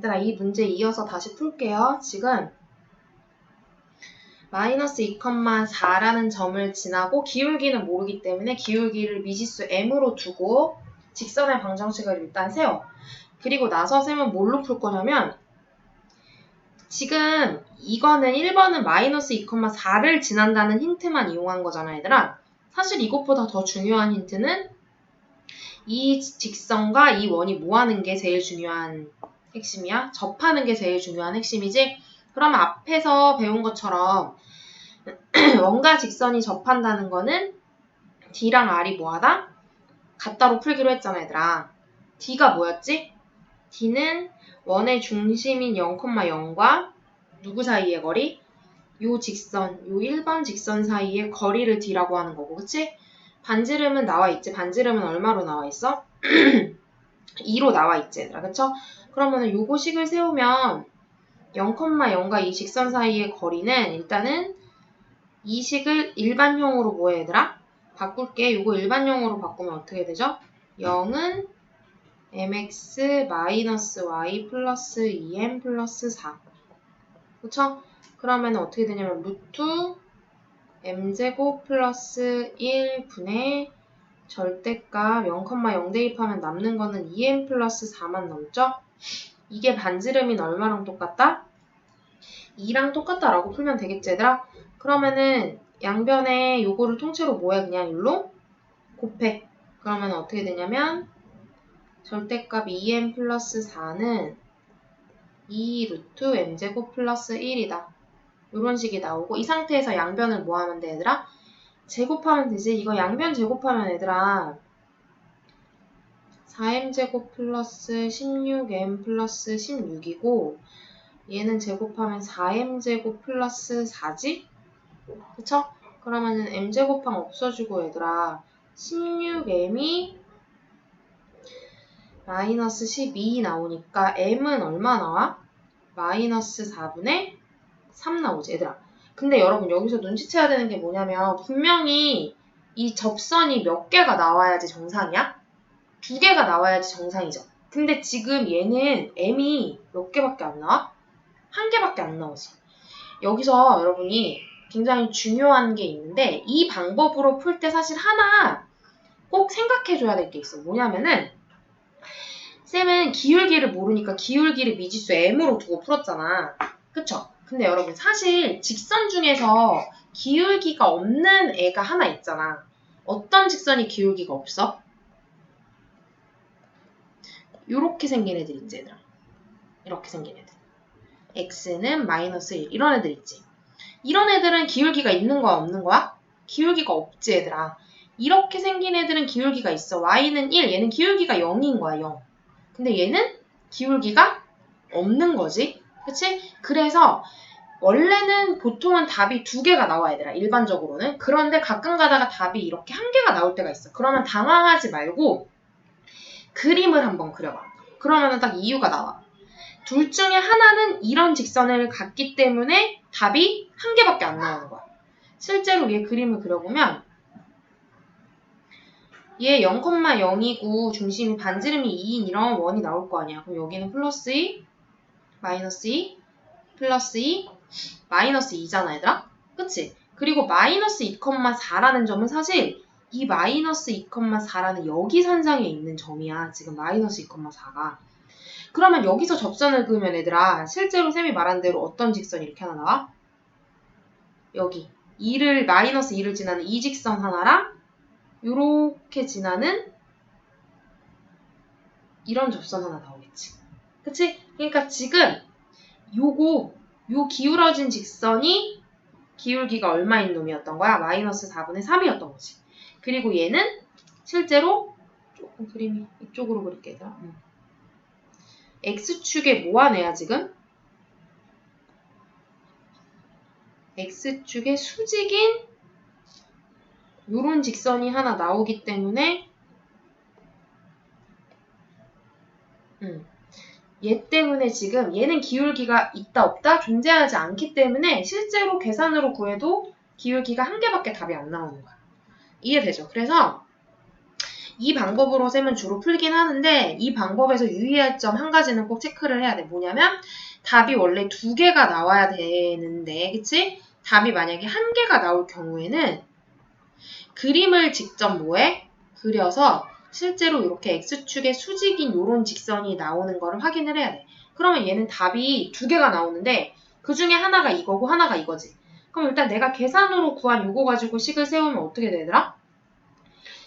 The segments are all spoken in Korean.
얘들아 이 문제 이어서 다시 풀게요. 지금 마이너스 2,4라는 점을 지나고 기울기는 모르기 때문에 기울기를 미지수 m으로 두고 직선의 방정식을 일단 세워. 그리고 나서 쌤은 뭘로 풀 거냐면 지금 이거는 1번은 마이너스 2,4를 지난다는 힌트만 이용한 거잖아 얘들아. 사실 이것보다 더 중요한 힌트는 이 직선과 이 원이 뭐하는 게 제일 중요한 핵심이야? 접하는 게 제일 중요한 핵심이지? 그러면 앞에서 배운 것처럼 원과 직선이 접한다는 거는 D랑 R이 뭐하다? 같다로 풀기로 했잖아 얘들아. D가 뭐였지? D는 원의 중심인 0,0과 누구 사이의 거리? 요 직선, 요 1번 직선 사이의 거리를 D라고 하는 거고, 그치? 반지름은 나와 있지. 반지름은 얼마로 나와 있어? 2로 나와 있지, 얘들아. 그쵸? 그러면은 요거 식을 세우면 0,0과 이 직선 사이의 거리는 일단은 이 식을 일반형으로 뭐해, 얘들아? 바꿀게. 요거 일반형으로 바꾸면 어떻게 되죠? 0은 mx 마이너스 y 플러스 2m 플러스 4. 그쵸? 그러면 어떻게 되냐면 루트 m제곱 플러스 1분의 절대값 0,0 대입하면 남는 거는 2m 플러스 4만 남죠? 이게 반지름인 얼마랑 똑같다? 2랑 똑같다라고 풀면 되겠지 얘들아? 그러면은 양변에 요거를 통째로 뭐해 그냥 일로 곱해. 그러면 어떻게 되냐면 절대값 2m 플러스 4는 2 루트 m제곱 플러스 1이다. 이런 식이 나오고 이 상태에서 양변을 뭐 하면 돼 얘들아? 제곱하면 되지. 이거 양변 제곱하면 얘들아 4m제곱 플러스 16m 플러스 16이고 얘는 제곱하면 4m제곱 플러스 4지? 그쵸? 그러면은 m제곱항 없어지고 얘들아 16m이 마이너스 12 나오니까 m은 얼마 나와? 마이너스 4분의 3 나오지 얘들아. 근데 여러분 여기서 눈치채야 되는 게 뭐냐면 분명히 이 접선이 몇 개가 나와야지 정상이야? 두 개가 나와야지 정상이죠. 근데 지금 얘는 m이 몇 개밖에 안 나와? 한 개밖에 안 나오지. 여기서 여러분이 굉장히 중요한 게 있는데 이 방법으로 풀 때 사실 하나 꼭 생각해줘야 될 게 있어. 뭐냐면은 쌤은 기울기를 모르니까 기울기를 미지수 m으로 두고 풀었잖아. 그쵸? 근데 여러분 사실 직선 중에서 기울기가 없는 애가 하나 있잖아. 어떤 직선이 기울기가 없어? 이렇게 생긴 애들 있지 얘들아. 이렇게 생긴 애들. x는 마이너스 1 이런 애들 있지. 이런 애들은 기울기가 있는 거야 없는 거야? 기울기가 없지 얘들아. 이렇게 생긴 애들은 기울기가 있어. y는 1, 얘는 기울기가 0인 거야 0. 근데 얘는 기울기가 없는 거지. 그치? 그래서 원래는 보통은 답이 두 개가 나와 얘들아 일반적으로는. 그런데 가끔 가다가 답이 이렇게 한 개가 나올 때가 있어. 그러면 당황하지 말고 그림을 한번 그려봐. 그러면 딱 이유가 나와. 둘 중에 하나는 이런 직선을 갖기 때문에 답이 한 개밖에 안 나오는 거야. 실제로 얘 그림을 그려보면 얘 0,0이고 중심이 반지름이 2인 이런 원이 나올 거 아니야. 그럼 여기는 플러스 2 마이너스 2 플러스 2 마이너스 2잖아 얘들아 그치? 그리고 마이너스 2,4라는 점은 사실 이 마이너스 2,4라는 여기 선상에 있는 점이야 지금 마이너스 2,4가 그러면 여기서 접선을 그으면 얘들아 실제로 쌤이 말한 대로 어떤 직선이 이렇게 하나 나와? 여기 2를 마이너스 2를 지나는 이 직선 하나랑 요렇게 지나는 이런 접선 하나 나오겠지 그치? 그러니까 지금 요거 요 기울어진 직선이 기울기가 얼마인 놈이었던 거야? 마이너스 4분의 3이었던 거지. 그리고 얘는 실제로 조금 그림이 이쪽으로 그릴게 얘들아. 음. X축에 애야 지금? X축에 수직인 요런 직선이 하나 나오기 때문에 음. 얘 때문에 지금 얘는 기울기가 있다 없다 존재하지 않기 때문에 실제로 계산으로 구해도 기울기가 한 개밖에 답이 안 나오는 거야. 이해되죠? 그래서 이 방법으로 쌤은 주로 풀긴 하는데 이 방법에서 유의할 점 한 가지는 꼭 체크를 해야 돼. 뭐냐면 답이 원래 두 개가 나와야 되는데 그치? 답이 만약에 한 개가 나올 경우에는 그림을 직접 뭐해? 그려서 실제로 이렇게 x축의 수직인 요런 직선이 나오는 거를 확인을 해야 돼. 그러면 얘는 답이 두 개가 나오는데 그 중에 하나가 이거고 하나가 이거지. 그럼 일단 내가 계산으로 구한 요거 가지고 식을 세우면 어떻게 되더라?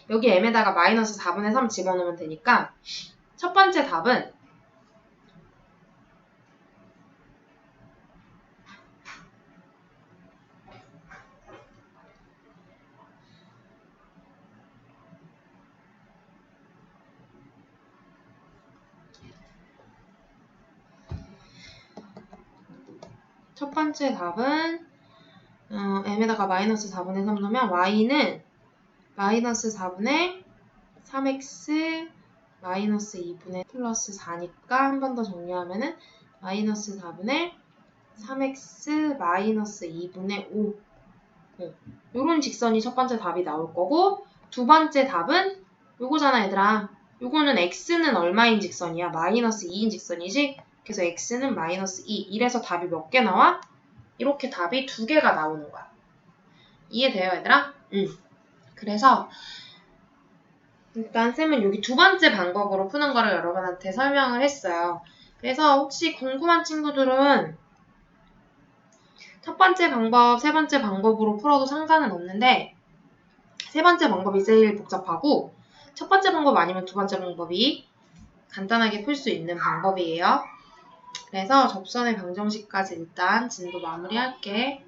여기 m에다가 마이너스 4분의 3 집어넣으면 되니까 첫 번째 답은 첫 번째 답은 어, m에다가 마이너스 4분의 3 넣으면 y는 마이너스 4분의 3x 마이너스 2분의 플러스 4니까 한 번 더 정리하면은 마이너스 4분의 3x 마이너스 2분의 5 이런 직선이 첫 번째 답이 나올 거고 두 번째 답은 요거잖아 얘들아 요거는 x는 얼마인 직선이야? 마이너스 2인 직선이지? 그래서 x는 마이너스 2 이래서 답이 몇 개 나와? 이렇게 답이 두 개가 나오는 거야 이해돼요 얘들아? 응 그래서 일단 쌤은 여기 두 번째 방법으로 푸는 거를 여러분한테 설명을 했어요. 그래서 혹시 궁금한 친구들은 첫 번째 방법, 세 번째 방법으로 풀어도 상관은 없는데 세 번째 방법이 제일 복잡하고 첫 번째 방법 아니면 두 번째 방법이 간단하게 풀 수 있는 방법이에요. 그래서 접선의 방정식까지 일단 진도 마무리할게.